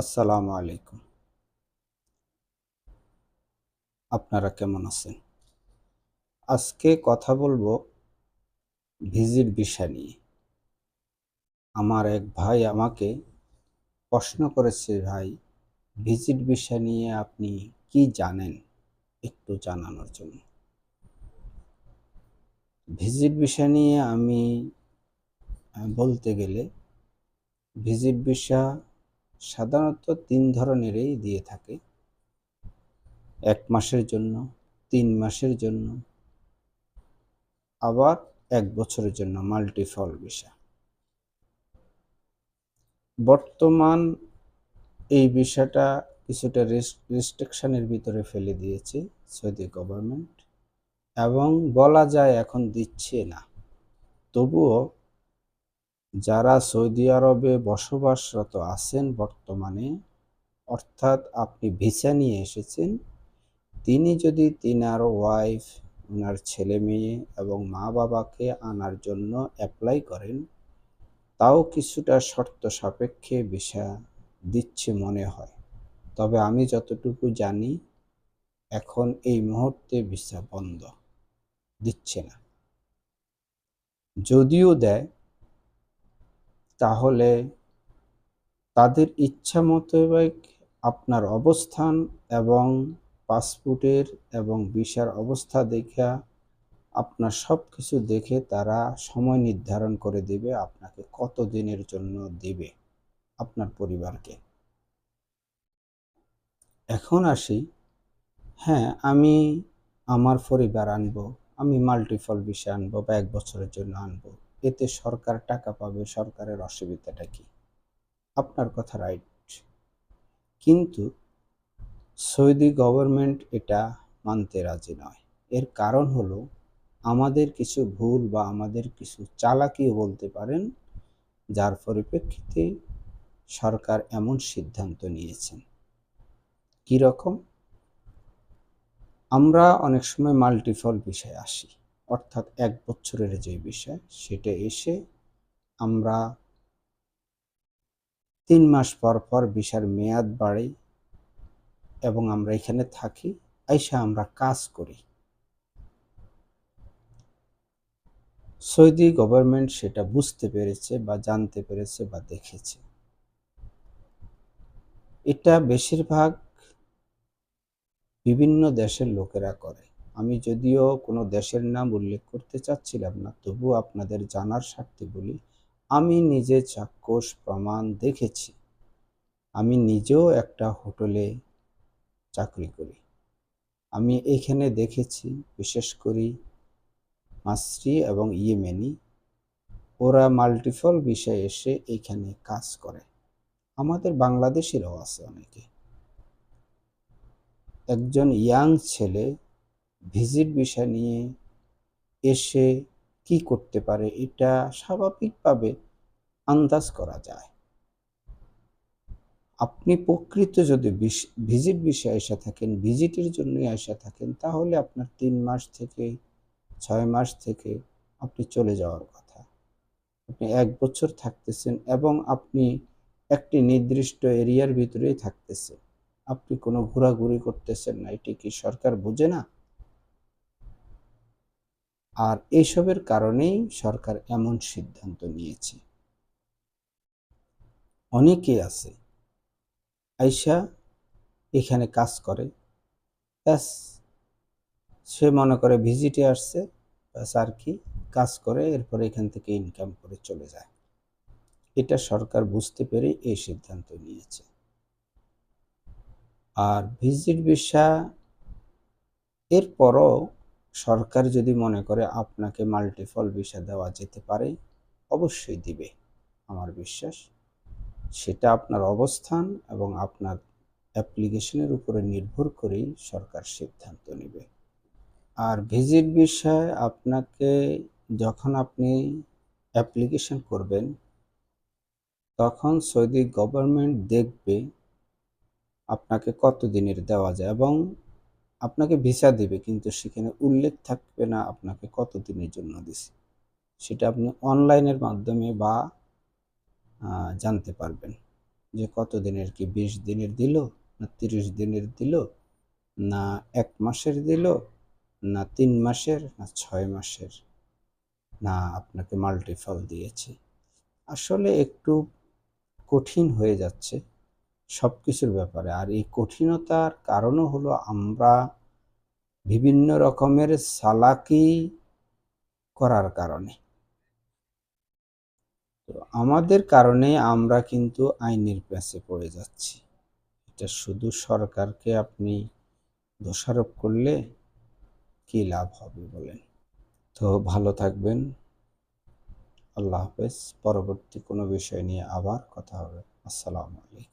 আসসালামু আলাইকুম। আপনারা কেমন আছেন? আজকে কথা বলব ভিজিট ভিসা নিয়ে। আমার এক ভাই আমাকে প্রশ্ন করেছে, ভাই ভিজিট ভিসা নিয়ে আপনি কি জানেন একটু জানানোর জন্য? ভিজিট ভিসা নিয়ে আমি বলতে গেলে ভিজিট ভিসা সাধারণত তিন ধরনেরই দিয়ে থাকে। এক মাসের জন্য, তিন মাসের জন্য, আবার এক বছরের জন্য মাল্টিফল ভিসা বর্তমান এই বিষয়টা কিছুটা রেস্ট্রিকশনের ভিতরে ফেলে দিয়েছে সৌদি গভর্নমেন্ট এবং বলা যায় এখন দিচ্ছে না। তবুও যারা সৌদি আরবে বসবাসরত আছেন বর্তমানে, অর্থাৎ আপনি ভিসা নিয়ে এসেছেন, তিনি যদি তিনার ওয়াইফ ওনার ছেলে মেয়ে এবং মা বাবাকে আনার জন্য অ্যাপ্লাই করেন, তাও কিছুটা শর্ত সাপেক্ষে ভিসা দিচ্ছে মনে হয়। তবে আমি যতটুকু জানি, এখন এই মুহূর্তে ভিসা বন্ধ, দিচ্ছে না। যদিও দেয় তাহলে তাদের ইচ্ছা মোতাবেক আপনার অবস্থান এবং পাসপোর্টের এবং ভিসার অবস্থা দেখা আপনার সব কিছু দেখে তারা সময় নির্ধারণ করে দেবে, আপনাকে কত দিনের জন্য দেবে আপনার পরিবারকে। এখন আসি হ্যাঁ আমি আমার পরিবার আনব, আমি মাল্টিফল ভিসা আনব বা এক বছরের জন্য আনব। এতে সরকার টাকা পাবে, সরকারের অসুবিধাটা কি? আপনার কথা রাইট কিন্তু সৌদি গভর্নমেন্ট এটা মানতে রাজি নয়। এর কারণ হলো আমাদের কিছু ভুল বা আমাদের কিছু চালাকিও বলতে পারেন, যার পরিপ্রেক্ষিতে সরকার এমন সিদ্ধান্ত নিয়েছেন। কি রকম? আমরা অনেক সময় মাল্টিফল বিষয়ে আসি। অর্থাৎ এক বছরের যে বিষয়, সেটা এসে আমরা তিন মাস পর পর ভিসার মেয়াদ বাড়ে এবং আমরা এখানে থাকি। আইসা আমরা কাজ করি। সৌদি গভর্নমেন্ট সেটা বুঝতে পেরেছে বা জানতে পেরেছে বা দেখেছে। এটা বেশিরভাগ বিভিন্ন দেশের লোকেরা করে। আমি যদিও কোনো দেশের নাম উল্লেখ করতে চাচ্ছিলাম না, তবু আপনাদের জানার স্বার্থে বলি, আমি নিজে চাক্ষুষ প্রমাণ দেখেছি। আমি নিজেও একটা হোটেলে চাকরি করি। আমি এখানে দেখেছি, বিশেষ করে মাসরি এবং ইয়েমেনি। ওরা মাল্টিপল বিষয়ে এসে এখানে কাজ করে। আমাদের বাংলাদেশেরও আছে অনেকে। একজন ইয়াং ছেলে ভিজিট বিষয় নিয়ে এসে কি করতে পারে এটা স্বাভাবিকভাবে আন্দাজ করা যায়। আপনি প্রকৃত যদি ভিজিট বিষয়ে আসা থাকেন ভিজিটের জন্য এসে থাকেন, তাহলে আপনার তিন মাস থেকে ছয় মাস থেকে আপনি চলে যাওয়ার কথা। আপনি এক বছর থাকতেছেন এবং আপনি একটি নির্দিষ্ট এরিয়ার ভিতরেই থাকতেছেন। আপনি কোনো ঘোরাঘুরি করতেছেন না, এটি কি সরকার বোঝে না? আর এইসবের কারণেই সরকার এমন সিদ্ধান্ত নিয়েছে। অনেকে আছে, আইসা এখানে কাজ করে, ব্যাস, সে মনে করে ভিজিটে আসছে, ব্যাস আর কি, কাজ করে, এরপরে এখান থেকে ইনকাম করে চলে যায়। এটা সরকার বুঝতে পেরে এই সিদ্ধান্ত নিয়েছে। আর ভিজিট ভিসা, এরপরও সরকার যদি মনে করে আপনাকে মাল্টিপল ভিসা দেওয়া যেতে পারে, অবশ্যই দিবে। আমার বিশ্বাস, সেটা আপনার অবস্থান এবং আপনার অ্যাপ্লিকেশনের উপরে নির্ভর করেই সরকার সিদ্ধান্ত নেবে। আর ভিজিট বিষয় আপনাকে যখন আপনি অ্যাপ্লিকেশন করবেন, তখন সৌদি গভর্নমেন্ট দেখবে আপনাকে কত দিনের দেওয়া যায় এবং আপনাকে ভিসা দেবে, কিন্তু সেখানে উল্লেখ থাকবে না আপনাকে কত দিনের জন্য দিছে। সেটা আপনি অনলাইনের মাধ্যমে বা জানতে পারবেন। যে কত দিনের কি বিশ দিনের দিল, না তিরিশ দিনের দিল, না এক মাসের দিল, না তিন মাসের, না ছয় মাসের, না আপনাকে মাল্টিফল দিয়েছে। আসলে একটু কঠিন হয়ে যাচ্ছে। সব কিছুর ব্যাপারে। আর এই কঠিনতার কারণও হলো আমরা বিভিন্ন রকমের সালাকি করার কারণে। তো আমাদের কারণে আমরা কিন্তু আইনের প্যাঁচে পড়ে যাচ্ছি। এটা শুধু সরকারকে আপনি দোষারোপ করলে কি লাভ হবে বলেন? তো ভালো থাকবেন। আল্লাহ হাফেজ। পরবর্তী কোনো বিষয় নিয়ে আবার কথা হবে। আসসালামু আলাইকুম।